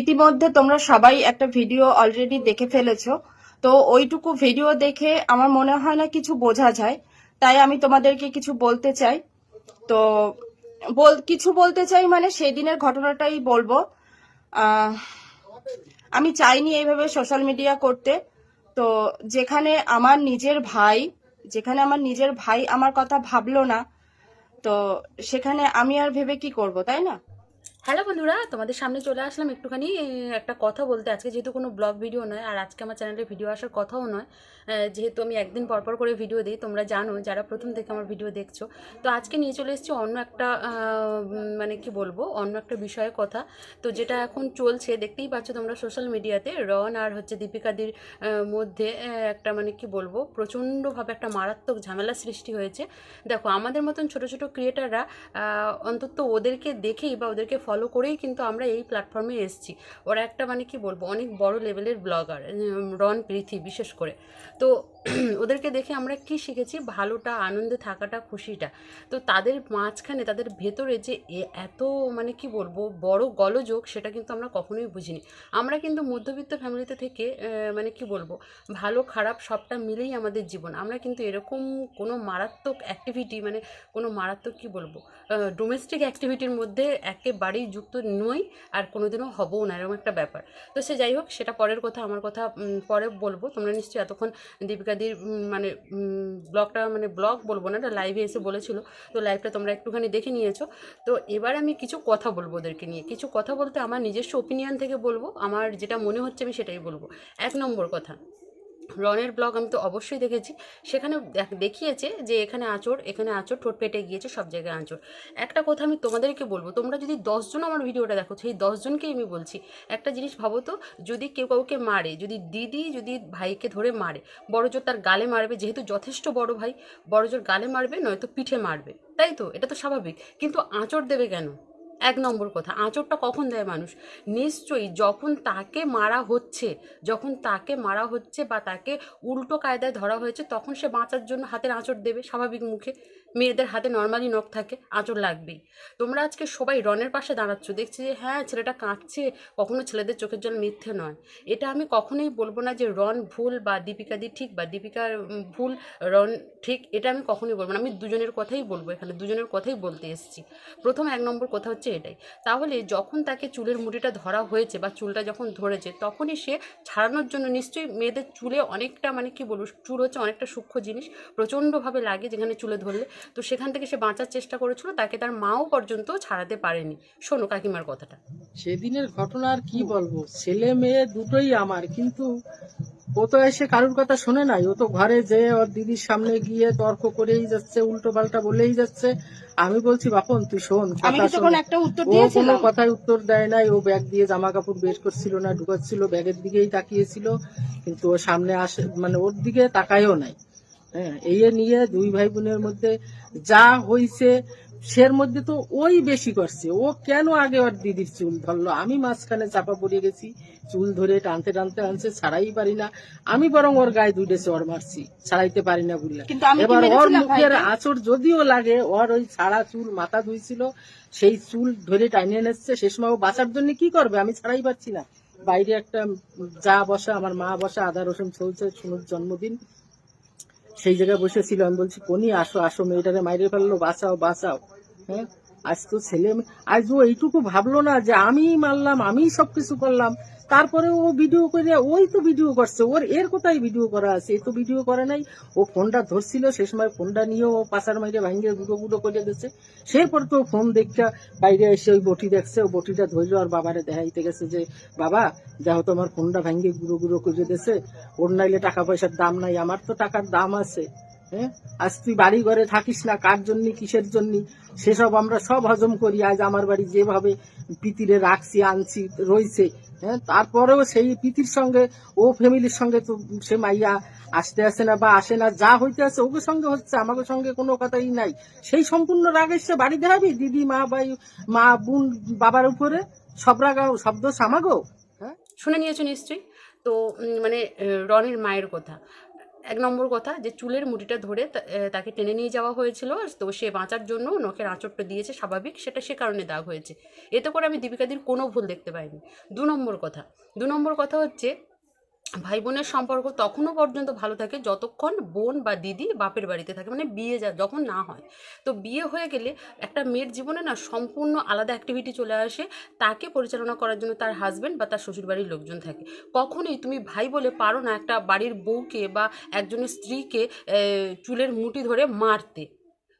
ইতিমধ্যে তোমরা সবাই একটা ভিডিও অলরেডি দেখে ফেলেছো। তো ওইটুকু ভিডিও দেখে আমার মনে হয় না কিছু বোঝা যায়। তাই আমি তোমাদেরকে কিছু বলতে চাই। তো বল, কিছু বলতে চাই মানে সেই দিনের ঘটনাটাই বলব। আমি চাইনি এইভাবে সোশ্যাল মিডিয়া করতে। তো যেখানে আমার নিজের ভাই, যেখানে আমার নিজের ভাই আমার কথা ভাবলো না, তো সেখানে আমি আর ভেবে কি করব, তাই না? হ্যালো বন্ধুরা, তোমাদের সামনে চলে আসলাম একটুখানি একটা কথা বলতে। আজকে যেহেতু কোনো ব্লগ ভিডিও নয়, আর আজকে আমার চ্যানেলে ভিডিও আসার কথাও নয় যেহেতু আমি একদিন পরপর করে ভিডিও দিই, তোমরা জানো, যারা প্রথম থেকে আমার ভিডিও দেখছ। তো আজকে নিয়ে চলে এসেছি অন্য একটা মানে কি বলব, অন্য একটা বিষয়ের কথা। তো যেটা এখন চলছে, দেখতেই পাচ্ছ তোমরা সোশ্যাল মিডিয়াতে রন আর হচ্ছে দীপিকাদির মধ্যে একটা মানে কি বলব, প্রচণ্ডভাবে একটা মারাত্মক ঝামেলা সৃষ্টি হয়েছে। দেখো, আমাদের মতন ছোট ছোট ক্রিয়েটাররা অন্তত ওদেরকে দেখেই বা ওদেরকে ফলো করেই কিন্তু আমরা এই প্ল্যাটফর্মে এসেছি। ওরা একটা মানে কি বলব, অনেক বড় লেভেলের ব্লগার রন প্রীতি বিশেষ করে। তো ওদেরকে দেখে আমরা কি শিখেছি? ভালোটা, আনন্দে থাকাটা, খুশিটা। তো তাদের মাঝখানে, তাদের ভেতরে যে এত মানে কি বলব, বড় গলযোগ, সেটা কিন্তু আমরা কখনোই বুঝিনি। আমরা কিন্তু মধ্যবিত্ত ফ্যামিলিতে থেকে মানে কি বলব, ভালো, খারাপ সবটা মিলেই আমাদের জীবন। আমরা কিন্তু এরকম কোনো মারাত্মক অ্যাক্টিভিটি মানে কোনো মারাত্মক কি বলব ডোমেস্টিক অ্যাক্টিভিটির মধ্যে একেবারেই যুক্ত নই আর কোনোদিনও হবও না, এরকম একটা ব্যাপার। তো সে যাই হোক, সেটা পরের কথা, আমার কথা পরে বলব। তোমরা নিশ্চয়ই এতক্ষণ দীপিকাদির মানে ব্লগটা মানে ব্লগ বলব না, এটা লাইভে এসে বলেছিল। তো লাইভটা তোমরা একটুখানি দেখে নিয়েছো। তো এবার আমি কিছু কথা বলব ওদেরকে নিয়ে। কিছু কথা বলতে আমার নিজস্ব ওপিনিয়ন থেকে বলব। আমার যেটা মনে হচ্ছে আমি সেটাই বলব। এক নম্বর কথা রনের ব্লগ আমি তো অবশ্যই দেখেছি। সেখানে দেখ- দেখিয়েছে যে এখানে আঁচড় এখানে আঁচড়, ঠোঁট পেটে গিয়েছে, সব জায়গায় আঁচড়। একটা কথা আমি তোমাদেরকে বলব, তোমরা যদি দশজন আমার ভিডিওটা দেখো, সেই দশজনকেই আমি বলছি, একটা জিনিস ভাবো তো, যদি কেউ কাউকে মারে, যদি দিদি, যদি ভাইকে ধরে মারে, বড়জোর তার গালে মারবে, যেহেতু যথেষ্ট বড় ভাই, বড়জোর গালে মারবে, নয়তো পিঠে মারবে, তাই তো? এটা তো স্বাভাবিক। কিন্তু আঁচড় দেবে কেন? এক নম্বর কথা, আঁচড়টা কখন দেয় মানুষ? নিশ্চয়ই যখন তাকে মারা হচ্ছে, যখন তাকে মারা হচ্ছে বা তাকে উল্টো কায়দায় ধরা হয়েছে, তখন সে বাঁচার জন্য হাতের আঁচড় দেবে স্বাভাবিক মুখে। মেয়েদের হাতে নর্মালি নখ থাকে, আঁচড় লাগবেই। তোমরা আজকে সবাই রনের পাশে দাঁড়াচ্ছ, দেখছি যে হ্যাঁ ছেলেটা কাঁদছে, কখনো ছেলেদের চোখের জল মিথ্যে নয়। এটা আমি কখনোই বলব না যে রন ভুল বা দীপিকা দি ঠিক বা দীপিকার ভুল রন ঠিক, এটা আমি কখনোই বলব না। আমি দুজনের কথাই বলব এখানে, দুজনের কথাই বলতে এসেছি। প্রথম এক নম্বর কথা হচ্ছে এটাই। তাহলে যখন তাকে চুলের মুঠিটা ধরা হয়েছে বা চুলটা যখন ধরেছে, তখনই সে ছাড়ানোর জন্য নিশ্চয়ই মেয়েদের চুলে অনেকটা মানে কি বলব, চুল হচ্ছে অনেকটা সূক্ষ্ম জিনিস। প্রচণ্ডভাবে লাগে যেখানে চুলে ধরলে। তো সেখান থেকে সে বাঁচার চেষ্টা করেছিল তাকে তার মাও পর্যন্ত ছাড়াতে পারেনি। শোনো কাকিমার কথাটা। সেদিনের ঘটনা আর কি বলব? ছেলে মেয়ে দুটোই আমার কিন্তু ও তো এসে কারুর কথা শোনে নাই। ও তো ঘরে যে ওর দিদির সামনে গিয়ে তর্ক করেই যাচ্ছে উল্টো পাল্টা বলেই যাচ্ছে। আমি বলছি বাপন তুই শোন কথা শোন। উত্তর ও কোনো কথায় উত্তর দেয় নাই। ও ব্যাগ দিয়ে জামা কাপড় বের করছিল না ঢুকাচ্ছিল ব্যাগের দিকেই তাকিয়েছিল কিন্তু ও সামনে আসে মানে ওর দিকে তাকায়ও নাই। হ্যাঁ এই নিয়ে দুই ভাই বোনের মধ্যে যা হইছে সের মধ্যে তো ওই বেশি করছে। ও কেন আগে ওর দিদির চুল ধরলো? আমি মাঝখানে চাপা পড়ে গেছি চুল ধরে টানতে টানতে আনছে ছাড়াই পারি না। আমি বরং ওর গায়ে দুইটে চর মারছি ছাড়াইতে পারি না বললাম এবার ওর মুখের? আঁচড় যদিও লাগে ওর ওই ছাড়া চুল মাথা ধুইছিল সেই চুল ধরে টানিয়ে নিচ্ছে সে সময় ও বাঁচার জন্য কি করবে? আমি ছাড়াই পারছি না। বাইরে একটা যা বসা আমার মা বসা আদা রসুন চলছে শুনুর জন্মদিন সেই জায়গায় বসেছিল আমি বলছি কোনি আসো আসো মেয়েটারে মাইরে ফেলল বাঁচাও বাঁচাও। হ্যাঁ? আজ তো ছেলে আজ ও এইটুকু ভাবলো না যে আমি মারলাম আমি সব কিছু করলাম। তারপরে ও ভিডিও করে ওই তো ভিডিও করছে। ওর এর কোথায় ভিডিও করা আছে? এ তো ভিডিও করে নাই। ও ফোনটা ধরছিল, সে সময় ফোনটা নিয়ে ও পাশার মাইরে ভাঙিয়ে গুঁড়ো গুঁড়ো করে দিচ্ছে সে পরে তো ফোন দেখটা বাইরে এসে ওই বটি দেখছে। ও বটিটা ধরলো আর বাবারে দেখাইতে গেছে যে, বাবা, দেখো তো আমার ফোনটা ভাঙিয়ে গুঁড়ো গুঁড়ো করে দিয়েছে। ওর নাইলে টাকা পয়সার দাম নাই, আমার তো টাকার দাম আছে। হ্যাঁ? আজ তুই বাড়ি ঘরে থাকিস না, কার জন্য, কিসের জন্য? সেসব আমরা সব হজম করি, আজ আমার বাড়ি যেভাবে পিতিরে রাখছি, আনছি রয়েছে হ্যাঁ? তারপরেও সেই পিতির সঙ্গে, ও ফ্যামিলির সঙ্গে তো সে মাইয়া আসতে আসে না বা আসে না, যা হইতে আছে ওকে সঙ্গে হচ্ছে আমাকে সঙ্গে কোনো কথাই নাই। সেই সম্পূর্ণ রাগ এসছে বাড়ি দেখাবি দিদি, মা, ভাই, মা, বোন, বাবার উপরে? সব রাগ শব্দ সামাগো হ্যাঁ? শুনে নিয়েছো নিশ্চয়ই। তো মানে রনের মায়ের কথা। এক নম্বর কথা যে চুলের মুড়িটা ধরে তাকে টেনে নিয়ে যাওয়া হয়েছিল তো সে বাঁচার জন্য নখের আঁচড়টা দিয়েছে স্বাভাবিক, সেটা সে কারণে দাগ হয়েছে। এতে করে আমি দীপিকাদির কোনো ভুল দেখতে পাইনি। দু নম্বর কথা। দু নম্বর কথা হচ্ছে ভাই বোনের সম্পর্ক তখনও পর্যন্ত ভালো থাকে যতক্ষণ বোন বা দিদি বাপের বাড়িতে থাকে। মানে বিয়ে যা, যখন না হয়। তো বিয়ে হয়ে গেলে একটা মেয়ের জীবনে না সম্পূর্ণ আলাদা অ্যাক্টিভিটি চলে আসে। তাকে পরিচালনা করার জন্য তার হাজব্যান্ড বা তার শ্বশুরবাড়ির লোকজন থাকে। কখনোই তুমি ভাই বলে পারো না একটা বাড়ির বউকে বা একজনের স্ত্রীকে চুলের মুঠি ধরে মারতে।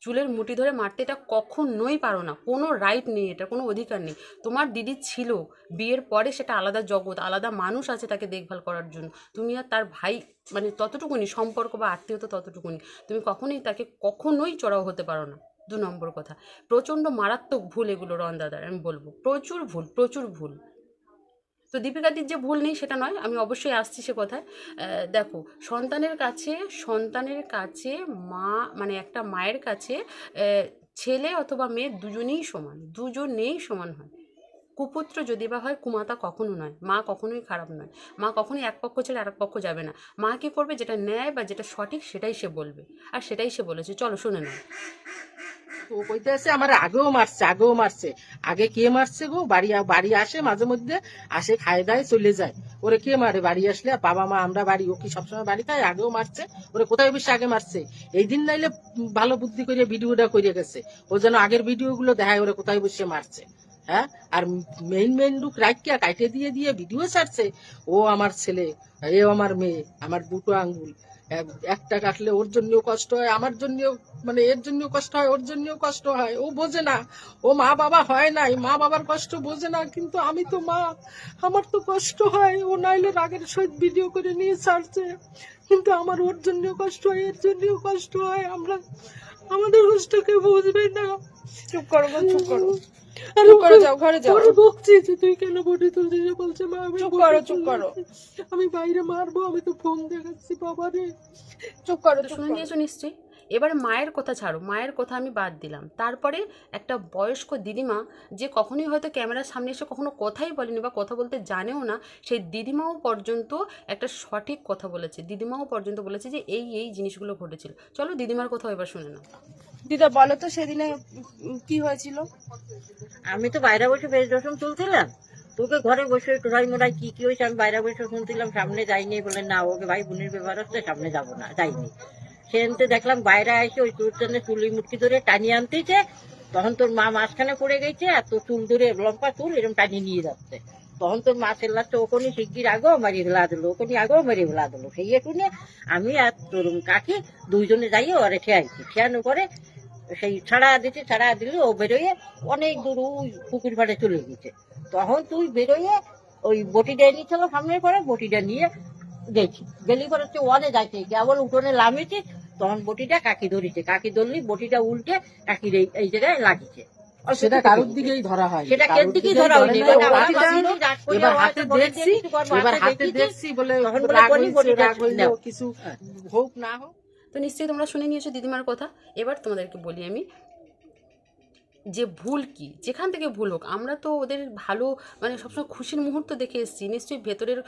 চুলের মুঠি ধরে মারতে এটা কখনোই পারো না। কোনো রাইট নেই এটা, কোনো অধিকার নেই। তোমার দিদি ছিল, বিয়ের পরে সেটা আলাদা জগৎ, আলাদা মানুষ আছে তাকে দেখভাল করার জন্য। তুমি আর তার ভাই মানে ততটুকুনি, সম্পর্ক বা আত্মীয়তা ততটুকুনি। তুমি কখনোই তাকে কখনোই চড়াও হতে পারো না। দু নম্বর কথা। প্রচণ্ড মারাত্মক ভুল এগুলো রন্দাদার আমি বলব। প্রচুর ভুল প্রচুর ভুল। তো দীপিকাদির যে ভুল নেই সেটা নয়, আমি অবশ্যই আসছি সে কথায়। দেখো, সন্তানের কাছে সন্তানের কাছে মা মানে একটা মায়ের কাছে ছেলে অথবা মেয়ে দুজনেই সমান দুজনেই সমান হয়। কুপুত্র যদি বা হয়, কুমাতা কখনো নয়, মা কখনোই খারাপ নয়। মা কখনোই এক পক্ষ ছেড়ে আর এক পক্ষ যাবে না। মা কী করবে, যেটা ন্যায় বা যেটা সঠিক সেটাই সে বলবে। আর সেটাই সে বলেছে। চলো, শুনে তো আগেও মারছে আগেও মারছে। আগে কে মারছে গো? বাড়ি আসে মাঝে মধ্যে, আসে চলে যায়। ওরে কে মারে বাড়ি আসলে? বাবা মা, আমরা বাড়ি সবসময় বাড়ি আগেও মারছে। ওরে কোথায় আগে মারছে? এই দিন নাইলে ভালো বুদ্ধি করে ভিডিওটা করে গেছে। ও যেন আগের ভিডিও গুলো দেখায়, ওরে কোথায় বসে মারছে? হ্যাঁ? আর মেইন মেইন লুক রাইকিয়া কাইটে দিয়ে দিয়ে ভিডিও ছাড়ছে। ও আমার ছেলে এ আমার মেয়ে, আমার দুটো আঙ্গুল। একটা কাটলে ওর জন্যও কষ্ট হয়, আমার জন্যও মানে এর জন্যও কষ্ট হয়, ওর জন্যও কষ্ট হয়। ও বোঝে না, ও মা বাবা হয় নাই, মা বাবার কষ্ট বোঝে না, কিন্তু আমি তো মা, আমার তো কষ্ট হয়। ও নাইলে রাগের সহিত ভিডিও করে নিয়ে ছাড়ছে, কিন্তু আমার ওর জন্যও কষ্ট হয়, এর জন্যও কষ্ট হয়। আমরা, আমাদের কষ্টকে বুঝবে না। চুপ করো চুপ করো। চুপ করো যাও ঘরে যাও। বকছি যে তুই কেন বডি তুলছিস? বলছে মা আমি চুপ করো, চুপ করো। আমি বাইরে মারবো আমি তো ফোন দেখাচ্ছি বাবারে। চুপ করো শুনে নিয়েছো নিশ্চয়ই? এবার মায়ের কথা ছাড়ো মায়ের কথা আমি বাদ দিলাম। তারপরে একটা বয়স্ক দিদিমা যে কখনোই হয়তো ক্যামেরার সামনে এসে কখনো কথাই বলেনি বা কথা বলতে জানেও না সেই দিদিমাও পর্যন্ত একটা সঠিক কথা বলেছে। দিদিমাও পর্যন্ত বলেছে যে এই এই জিনিসগুলো ঘটেছিল। চলো দিদিমার কথা এবার শুনে নাও। দিদা, বলো তো সেদিনে কি হয়েছিল? আমি তো বাইরে বসে বেশ তুলছিলাম। তোকে ঘরে বসে মোড়াই কি কি হয়েছে আমি বাইরে বসে শুনছিলাম, সামনে যাইনি, বলে না, ওকে ভাই বোনের ব্যাপার হচ্ছে, সামনে যাব না, যাইনি। দেখলাম বাইরে এসে ওই তোর জন্য চুলি মুটকি ধরে টানিয়ে আনতেছে, তখন তোর মা মাঝখানে পড়ে গেছে, আর তোর চুল ধরে লম্বা চুল এরকম টানিয়ে নিয়ে যাচ্ছে। তখন তোর মা চেল্লাচ্ছে ওখানে শিগগির আগেও মারিয়ে ফেলা দিল ওখানে আগেও মারিয়ে ফেলা দিল। সেই শুনে আমি আর তোর কাকি দুইজনে যাইয়ে ওরে খেয়াইছি খেয়ানোর পরে সেই ছাড়া দিতে ছাড়া দিলে ও বেরোয় অনেক দূর ওই পুকুর পাড়ে চলে গেছে। তখন তুই বেরোয় ওই বটিটা নিয়েছিল সামনের পরে বটিটা নিয়ে গেছি। গেলি পরে হচ্ছে ওয়ানে যাইতে। কেবল উঠোনে লামিয়েছি তখন বটিটা কাকি ধরেছে। কাকি ধরলি বটিটা উল্টে কাকির এই জায়গায় লাগিয়েছে। অল্প সেটা কারোর দিকেই ধরা হয়? সেটা কেন দিকেই ধরা হয়নি? এবার হাতে দেখছি এবার হাতে দেখছি বলে। কিছু হ্যাঁ। হোক না হোক তো নিশ্চয়ই তোমরা শুনে নিয়েছো দিদিমার কথা। এবার তোমাদেরকে বলি আমি যে ভুল কি, যেখান থেকে ভুল হোক, আমরা তো ওদের ভালো মানে সবসময় খুশির মুহূর্ত দেখে এসেছি। নিশ্চয়ই ভেতরের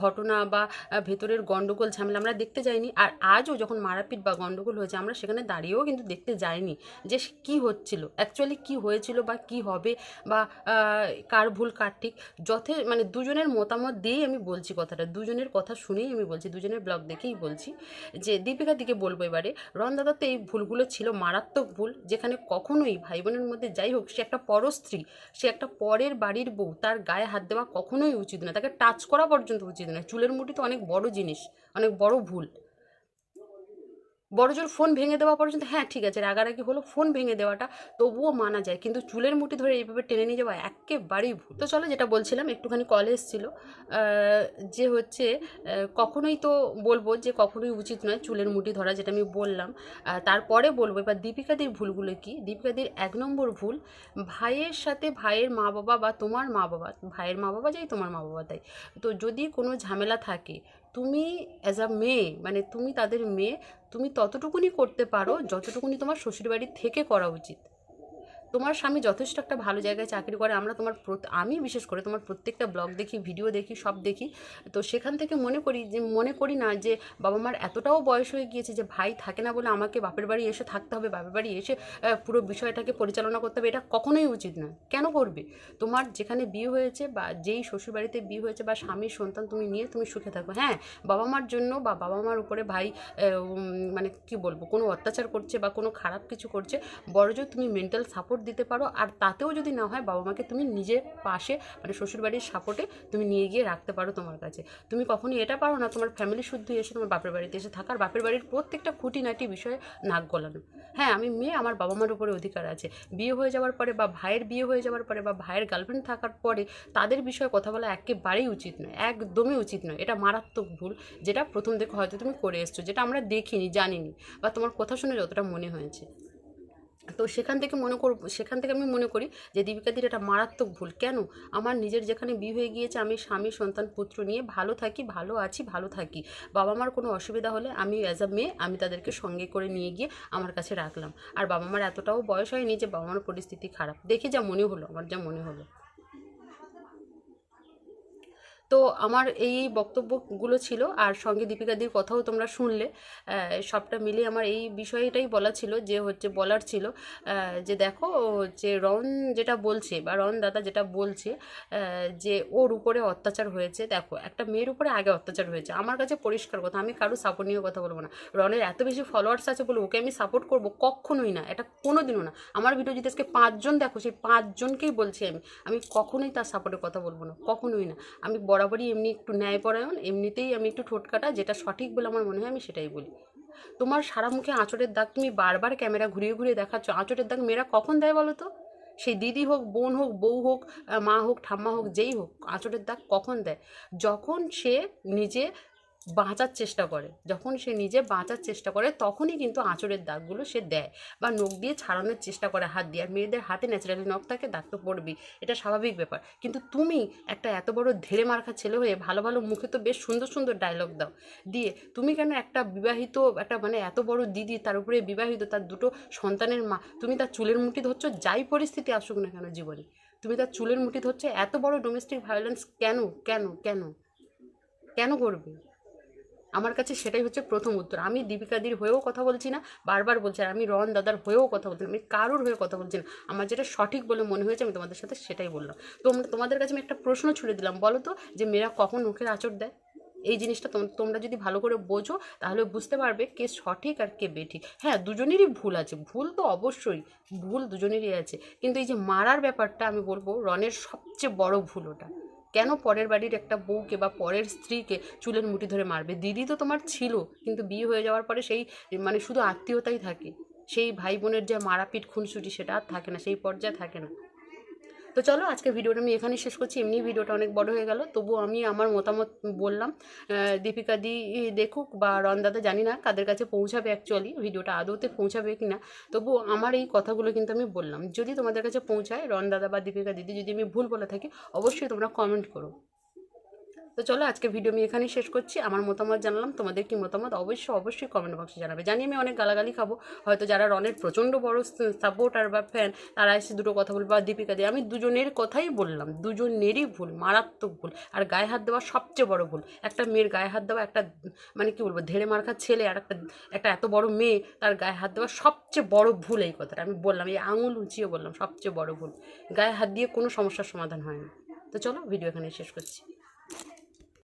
ঘটনা বা ভেতরের গন্ডগোল, ঝামেলা আমরা দেখতে যাইনি। আর আজও যখন মারাপিট বা গন্ডগোল হয়েছে, আমরা সেখানে দাঁড়িয়েও কিন্তু দেখতে যাইনি যে কী হচ্ছিল অ্যাকচুয়ালি কি হয়েছিল বা কি হবে বা কার ভুল কার ঠিক। যথে মানে দুজনের মতামত দিয়েই আমি বলছি কথাটা, দুজনের কথা শুনেই আমি বলছি, দুজনের ব্লগ দেখেই বলছি যে দীপিকার দিকে বলব এবারে রন দাদার তো এই ভুলগুলো ছিল মারাত্মক ভুল, যেখানে কখনোই ভাই বোনের মধ্যে যাই হোক, সে একটা পরস্ত্রী সে একটা পরের বাড়ির বউ, তার গায়ে হাত দেওয়া কখনোই উচিত না। তাকে টাচ করা পর্যন্ত উচিত না। চুলের মুঠি তো অনেক বড় জিনিস, অনেক বড় ভুল। বড় জোর ফোন ভেঙে দেওয়া পর্যন্ত হ্যাঁ ঠিক আছে, রাগারাগি হলো ফোন ভেঙে দেওয়াটা, তবুও মানা যায়। কিন্তু চুলের মুঠি ধরে এইভাবে টেনে নিয়ে যাওয়া একেবারেই ভুল। তো চলো যেটা বলছিলাম, একটুখানি কলে এসেছিল যে হচ্ছে কখনোই তো বলব যে কখনোই উচিত নয় চুলের মুঠি ধরা, যেটা আমি বললাম। তারপরে বলব, এবার দীপিকাদির ভুলগুলো কি? দীপিকাদির এক নম্বর ভুল, ভাইয়ের সাথে ভাইয়ের মা বাবা বা তোমার মা বাবা ভাইয়ের মা বাবা যাই তোমার মা বাবা তাই, তো যদি কোনো ঝামেলা থাকে, তুমি অ্যাজ আ মেয়ে মানে তুমি তাদের মেয়ে তুমি ততটুকুনি করতে পারো যতটুকুনি তোমার শ্বশুরবাড়ি থেকে করা উচিত। তোমার স্বামী যথেষ্ট একটা ভালো জায়গায় চাকরি করে, আমরা তোমার আমি বিশেষ করে তোমার প্রত্যেকটা ব্লগ দেখি ভিডিও দেখি, সব দেখি। তো সেখান থেকে মনে করি যে, মনে করি না যে, বাবা মার এতটাও বয়স হয়ে গিয়েছে যে, ভাই থাকে না বলে আমাকে বাপের বাড়ি এসে থাকতে হবে, বাপের বাড়ি এসে পুরো বিষয়টাকে পরিচালনা করতে হবে, এটা কখনোই উচিত নয়। কেন করবে? তোমার যেখানে বিয়ে হয়েছে বা যেই শ্বশুরবাড়িতে বিয়ে হয়েছে বা স্বামীর সন্তান তুমি নিয়ে তুমি সুখে থাকো হ্যাঁ বাবা মার জন্য বা বাবা মার উপরে ভাই মানে কি বলব, কোনো অত্যাচার করছে বা কোনো খারাপ কিছু করছে বড়জোর তুমি মেন্টাল সাপোর্ট দিতে পারো। আর তাতেও যদি না হয় বাবা মাকে তুমি নিজের পাশে মানে শ্বশুরবাড়ির সাপোর্টে তুমি নিয়ে গিয়ে রাখতে পারো তোমার কাছে। তুমি কখনোই এটা পারো না, তোমার ফ্যামিলি শুদ্ধ এসে তোমার বাপের বাড়িতে এসে থাকার। বাপের বাড়ির প্রত্যেকটা খুঁটিনাটি বিষয়ে নাক গলানো। হ্যাঁ আমি মেয়ে, আমার বাবা মার উপরে অধিকার আছে। বিয়ে হয়ে যাওয়ার পরে বা ভাইয়ের বিয়ে হয়ে যাওয়ার পরে বা ভাইয়ের গার্লফ্রেন্ড থাকার পরে তাদের বিষয়ে কথা বলা একেবারেই উচিত নয়, একদমই উচিত নয়। এটা মারাত্মক ভুল, যেটা প্রথম থেকে হয়তো তুমি করে এসছো, যেটা আমরা দেখিনি, জানিনি, বা তোমার কথা শুনে যতটা মনে হয়েছে। তো সেখান থেকে মনে করব সেখান থেকে আমি মনে করি যে দীপিকা দীপিকাদির এটা মারাত্মক ভুল। কেন? আমার নিজের যেখানে বিয়ে হয়ে গিয়েছে, আমি স্বামী, সন্তান, পুত্র নিয়ে ভালো থাকি, ভালো আছি, ভালো থাকি। বাবা মার কোনো অসুবিধা হলে আমি অ্যাজ আ মেয়ে, আমি তাদেরকে সঙ্গে করে নিয়ে গিয়ে আমার কাছে রাখলাম। আর বাবা মার এতটাও বয়স হয়নি যে বাবা মার পরিস্থিতি খারাপ। দেখে যা মনে হলো, আমার যা মনে হলো। তো আমার এই বক্তব্যগুলো ছিল। আর সঙ্গে দীপিকাদির কথাও তোমরা শুনলে। সবটা মিলে আমার এই বিষয়টাই বলা ছিল যে হচ্ছে বলার ছিল যে দেখো যে রন যেটা বলছে বা রন দাদা যেটা বলছে যে ওর উপরে অত্যাচার হয়েছে। দেখো, একটা মেয়ের উপরে আগে অত্যাচার হয়েছে। আমার কাছে পরিষ্কার কথা, আমি কারও সাপোর্ট নিয়ে কথা বলব না। রনের এত বেশি ফলোয়ার্স আছে বলে ওকে আমি সাপোর্ট করব কখনোই না। এটা কোনো দিনও না। আমার ভিডিও যদি আজকে পাঁচজন দেখো, সেই পাঁচজনকেই বলছি আমি আমি কখনোই তার সাপোর্টে কথা বলব না। কখনোই না। আমি বরাবরই এমনি একটু ন্যায়পরায়ণ, এমনিতেই আমি একটু ঠোটকাটা যেটা সঠিক বলে আমার মনে হয় আমি সেটাই বলি। তোমার সারা মুখে আঁচড়ের দাগ তুমি বারবার ক্যামেরা ঘুরিয়ে ঘুরিয়ে দেখাচ্ছ, আঁচড়ের দাগ মেয়েরা কখন দেয় বলো তো? সেই দিদি হোক, বোন হোক, বউ হোক মা হোক, ঠাম্মা হোক, যেই হোক, আঁচড়ের দাগ কখন দেয়? যখন সে নিজে বাঁচার চেষ্টা করে। যখন সে নিজে বাঁচার চেষ্টা করে, তখনই কিন্তু আঁচড়ের দাগগুলো সে দেয় বা নখ দিয়ে ছাড়ানোর চেষ্টা করে হাত দিয়ে। আর মেয়েদের হাতে ন্যাচারালি নখ থাকে, দাগ তো পড়বেই। এটা স্বাভাবিক ব্যাপার। কিন্তু তুমি একটা এত বড় ধেড়ে মার্কা ছেলে হয়ে ভালো ভালো মুখে তো বেশ সুন্দর সুন্দর ডায়লগ দাও। দিয়ে তুমি কেন একটা বিবাহিত, একটা মানে এত বড় দিদি, তার উপরে বিবাহিত, তার দুটো সন্তানের মা, তুমি তার চুলের মুঠি ধরছো? যাই পরিস্থিতি আসুক না কেন জীবনে। তুমি তার চুলের মুঠি ধরছো? এত বড় ডোমেস্টিক ভায়োলেন্স কেন কেন কেন? কেন করবে? আমার কাছে সেটাই হচ্ছে প্রথম উত্তর। আমি দীপিকাদির হয়েও কথা বলছি না, বারবার বলছি, আর আমি রন দাদার হয়েও কথা বলছি না, আমি কারোর হয়ে কথা বলছি না। আমার যেটা সঠিক বলে মনে হয়েছে, আমি তোমাদের সাথে সেটাই বললাম। তোমরা তোমাদের কাছে আমি একটা প্রশ্ন ছুড়ে দিলাম, বলো তো, যে মেয়েরা কখন মুখের আচর দেয়? এই জিনিসটা তোম- তোমরা যদি ভালো করে বোঝো, তাহলে বুঝতে পারবে কে সঠিক আর কে বেঠিক। হ্যাঁ দুজনেরই ভুল আছে, ভুল তো অবশ্যই, ভুল দুজনেরই আছে। কিন্তু এই যে মারার ব্যাপারটা আমি বলব, রনের সবচেয়ে বড় ভুল ওটা। কেন পরের বাড়ির একটা বউকে বা পরের স্ত্রীকে চুলের মুঠি ধরে মারবে? দিদি তো তোমার ছিল, কিন্তু বিয়ে হয়ে যাওয়ার পরে সেই মানে শুধু আত্মীয়তাই থাকে। সেই ভাই বোনের যে মারাপিট খুনসুটি সেটা আর থাকে না, সেই পর্যায়ে থাকে না। তো চলো আজকে ভিডিওটা আমি এখানে শেষ করছি। এমনি ভিডিওটা অনেক বড় হয়ে গেল। তবু আমি আমার মতামত বললাম। দীপিকা দি দেখুক বা রনদাদা জানি না কাদের কাছে পৌঁছাবে অ্যাকচুয়ালি ভিডিওটা আদৌতে পৌঁছাবে কি না তবু আমার এই কথাগুলো কিন্তু আমি বললাম। যদি তোমাদের কাছে পৌঁছায় রনদাদা বা দীপিকা দিদি যদি আমি ভুল বলে থাকি, অবশ্যই তোমরা কমেন্ট করো। তো চলো আজকে ভিডিও আমি এখানেই শেষ করছি। আমার মতামত জানালাম, তোমাদের কি মতামত? অবশ্যই অবশ্যই কমেন্ট বক্সে জানাবে। জানি আমি অনেক গালাগালি খাব, হয়তো যারা রনের প্রচণ্ড বড় সাপোর্টার বা ফ্যান তারা এসে দুটো কথা বলবে, বা দীপিকা দিয়ে আমি দুজনের কথাই বললাম। দুজনেরই ভুল, মারাত্মক ভুল। আর গায়ে হাত দেওয়া সবচেয়ে বড় ভুল। একটা মেয়ের গায়ে হাত দেওয়া, একটা মানে কি বলব, ধেড়ে মার্কা ছেলে আর একটা একটা এত বড় মেয়ে, তার গায়ে হাত দেওয়া সবচেয়ে বড় ভুল এই কথাটা। আমি বললাম, এই আঙুল উঁচিয়ে বললাম, সবচেয়ে বড় ভুল। গায়ে হাত দিয়ে কোনো সমস্যার সমাধান হয় না তো চলো ভিডিও এখানে শেষ করছি।